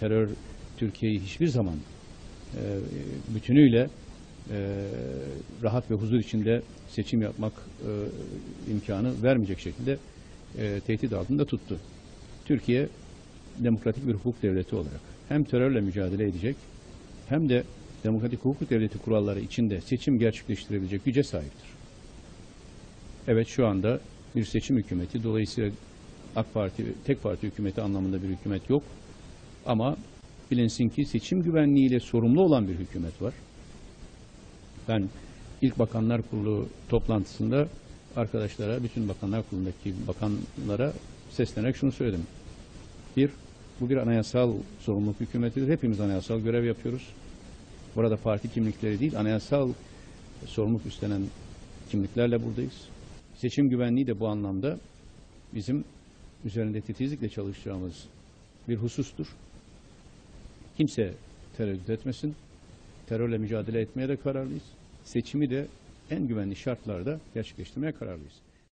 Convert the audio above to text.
terör Türkiye'yi hiçbir zaman e, bütünüyle e, rahat ve huzur içinde seçim yapmak e, imkanı vermeyecek şekilde e, tehdit altında tuttu. Türkiye demokratik bir hukuk devleti olarak hem terörle mücadele edecek hem de demokratik hukuk devleti kuralları içinde seçim gerçekleştirebilecek güce sahiptir. Evet şu anda bir seçim hükümeti dolayısıyla AK Parti tek parti hükümeti anlamında bir hükümet yok. Ama bilinsin ki seçim güvenliğiyle sorumlu olan bir hükümet var. Ben ilk Bakanlar Kurulu toplantısında arkadaşlara, bütün Bakanlar Kurulu'ndaki bakanlara seslenerek şunu söyledim. Bir, bu bir anayasal sorumluluk hükümetidir. Hepimiz anayasal görev yapıyoruz. Burada parti kimlikleri değil, anayasal sorumluluk üstlenen kimliklerle buradayız. Seçim güvenliği de bu anlamda bizim üzerinde titizlikle çalışacağımız bir husustur. Kimse tereddüt etmesin. Terörle mücadele etmeye de kararlıyız. Seçimi de en güvenli şartlarda gerçekleştirmeye kararlıyız.